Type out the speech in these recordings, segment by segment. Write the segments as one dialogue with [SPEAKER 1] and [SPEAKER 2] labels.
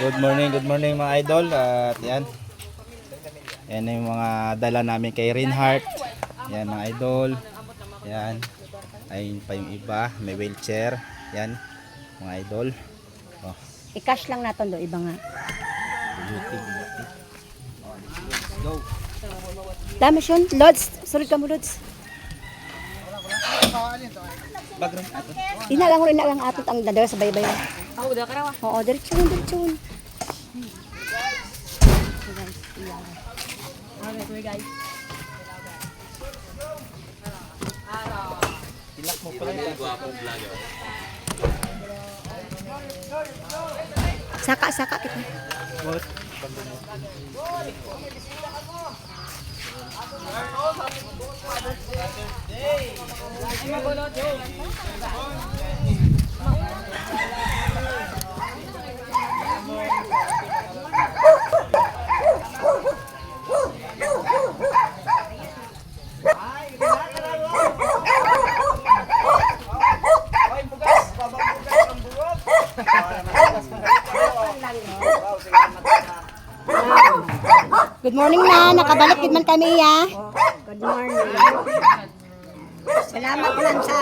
[SPEAKER 1] Good morning, good morning mga idol. At yan. Yan yung mga dala namin kay Reinhardt. Yan mga idol. Yan. Ayun pa yung iba. May wheelchair. Yan. Mga idol. Oh,
[SPEAKER 2] I-cash lang natin do iba nga.
[SPEAKER 1] beauty, beauty. Let's go.
[SPEAKER 2] Dami siyon. Lods. Sulod ka mo, Lods.
[SPEAKER 1] Background ato.
[SPEAKER 2] Ina lang, ina lang atot ang dadala sa baybay. Oo, da karawa. Oo, diretso diretso yun.
[SPEAKER 1] Ilak mo pala.
[SPEAKER 2] Saka, saka kita.
[SPEAKER 1] What?
[SPEAKER 2] Good morning na. Nakabalik din man kami, ya.
[SPEAKER 3] Good morning. Salamat lang sa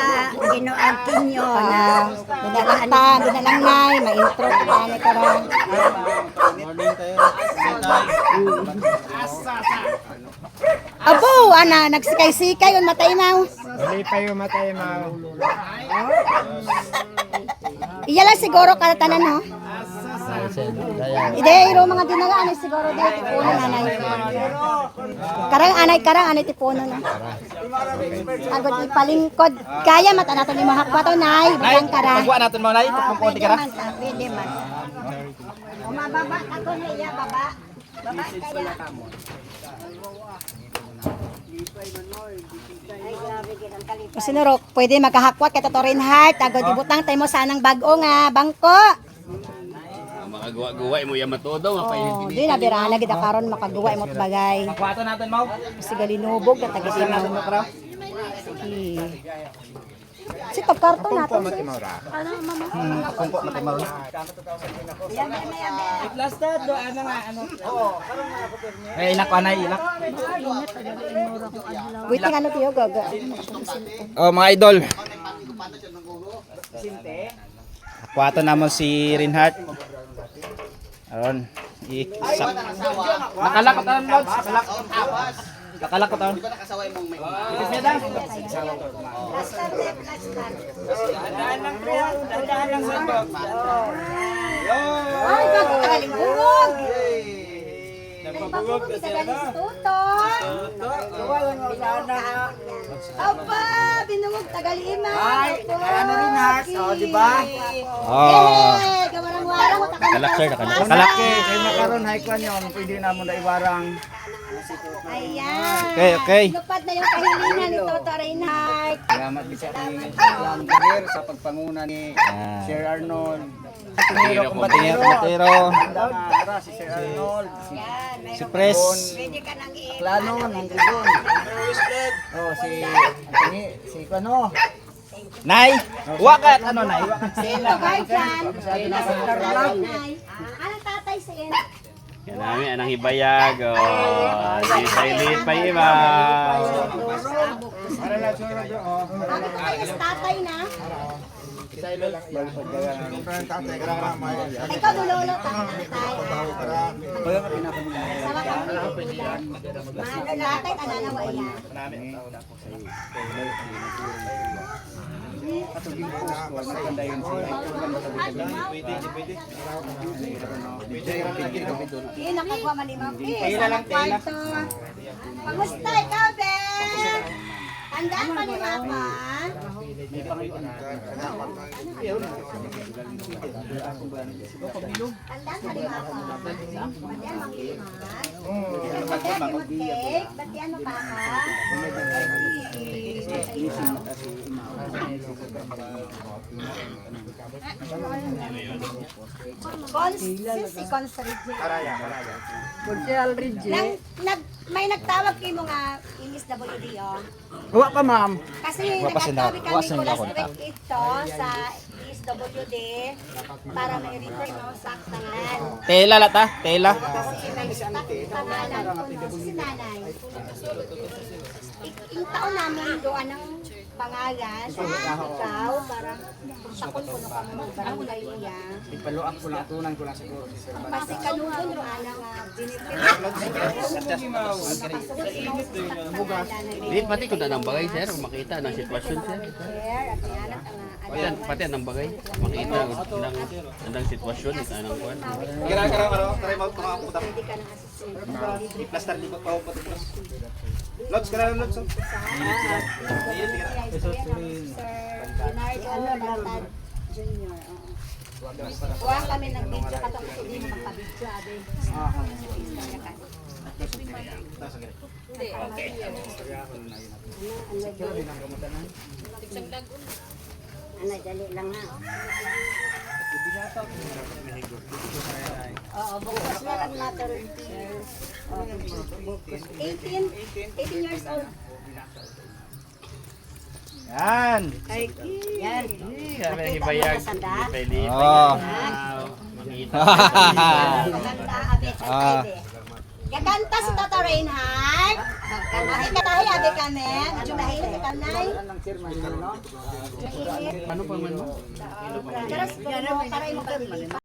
[SPEAKER 3] ginoon kinyo.
[SPEAKER 2] Dinalang ta, dinalang nay, ma-intro ka na ni karang. Abo, ana, nagsikay-sikay yun matay na.
[SPEAKER 4] Wali pa yung matay mga
[SPEAKER 2] Iya lang siguro kalatanan, no? Ide, iro mga dinagaan siguro di tipuno nanay. Karang anay, karang anay tipuno na. Agad ipalingkod. Kaya mata nato ni mahakwa to nay, bilang kara.
[SPEAKER 1] pagwa natin mo, Nay. Tukong konti ka na.
[SPEAKER 3] Man, sa pwede man. O mababa ako na iya, baba. Baba kaya.
[SPEAKER 2] Nuro, pwede magkahakwat kay Tito Reinhardt. Agad ibutang tayo mo sanang bago nga, bangko.
[SPEAKER 5] Makagawa-gawa mo yung matodo,
[SPEAKER 2] Oh,
[SPEAKER 5] mapayin.
[SPEAKER 2] di na birana gid karon makagawa imot bagay.
[SPEAKER 1] Pagwato natin mo.
[SPEAKER 2] Kasi galinubog na taga sinaw. Sige. Si pagkarton natin. sis.
[SPEAKER 1] Hmm, kumpo matimaro. Eh, ilak ko, Nay. Ilak.
[SPEAKER 2] Waiting ano tiyo gaga.
[SPEAKER 1] Oh, mga idol. Akwato naman si Reinhardt. Aron. Isak. Nakalakot ang lods. Nakalakot. Nakalakot ang.
[SPEAKER 2] Ay, gago tagalingubog. Nagpabugog kasi ano? Tuto. Aba, binungog tagalima. Ay, ano rin heart, oh, di ba?
[SPEAKER 1] Oh. Nakalak, sir. Nakalak.
[SPEAKER 2] Nakalak.
[SPEAKER 1] Nakalak.
[SPEAKER 4] Kaya makaroon high kwan yun, pwede na mo na iwarang
[SPEAKER 2] Ayan.
[SPEAKER 1] Okay, okay.
[SPEAKER 2] Lupad na yung kahilingan ni Toto Reinhardt.
[SPEAKER 4] Salamat din sa ilang karir sa pagpanguna ni
[SPEAKER 1] Ah.
[SPEAKER 4] Sir Arnold.
[SPEAKER 1] Tingero, kumatero. Kumatero.
[SPEAKER 4] Para si Sir Arnold, si
[SPEAKER 1] Pres.
[SPEAKER 3] Pwede ka nang i-
[SPEAKER 4] Plano, ng Gudon. Oh, si, si, si ano,
[SPEAKER 1] Nay. Wakat. Ano, Nay?
[SPEAKER 2] Sino, guardian? Nay. Anong tatay sa iyo?
[SPEAKER 5] Yan namin, anang hibayag. Oh, si Silent pa iba.
[SPEAKER 4] Para na sura bro, oh.
[SPEAKER 2] Ako to kayo sa tatay na. Ikaw dulolo tatay. Sama ka Mahal tatay tananawa yan.
[SPEAKER 4] Katuging post ko, maganda yun si
[SPEAKER 2] Eh, nakagwa man ni Ma'am. Eh, sa kwarto. Kamusta ikaw, Ben? Tandaan pa ni Mama. Tandaan pa ni Mama. Batian makimas. Batian kimutik. Batian mo kaka. Cons, si Cons Ridge. Nang, nag, may nagtawag kayo mga MSWD oh.
[SPEAKER 4] Huwa pa ma'am.
[SPEAKER 2] Kasi
[SPEAKER 1] wa
[SPEAKER 2] kami ko last week ito sa SWD para may return mo sa tangan.
[SPEAKER 1] Tela lata, tela.
[SPEAKER 2] Kasi may pangalan ko si nanay. Ik- Yung taon namin doon ng pangalan, ikaw, parang sakon ko na kamo barangay niya.
[SPEAKER 4] Ipaluak ko lang, tunan ko lang siguro.
[SPEAKER 2] Kasi kalugon ro ana nga binipil.
[SPEAKER 5] Di pati kung anong bagay sir, kung makita ng sitwasyon sir.
[SPEAKER 2] At yan at ang
[SPEAKER 5] Pati, pati anong bagay, makita ng anong sitwasyon, anong kuwan.
[SPEAKER 1] Kira kira kira kira mo
[SPEAKER 2] ng assistant.
[SPEAKER 1] Plaster di ko pa ko putos. Lods kira lods.
[SPEAKER 2] Jr. oo. Kuha kami ng video katong hindi mo magpa-video abe.
[SPEAKER 3] Ano, dali lang ha.
[SPEAKER 2] Oo, bukas na lang natin. 18, 18 years old.
[SPEAKER 1] Yan.
[SPEAKER 3] Yan.
[SPEAKER 5] Kami hibayag, Felipe.
[SPEAKER 1] Oh.
[SPEAKER 5] Makita.
[SPEAKER 2] Maganda, abe, sa
[SPEAKER 1] Ah.
[SPEAKER 2] Gaganta si Tata Reinhardt. Ay, katahi, abe kami. Medyo mahilig ka kanay.
[SPEAKER 5] Ano pa man mo?
[SPEAKER 2] Pero, pero, para mo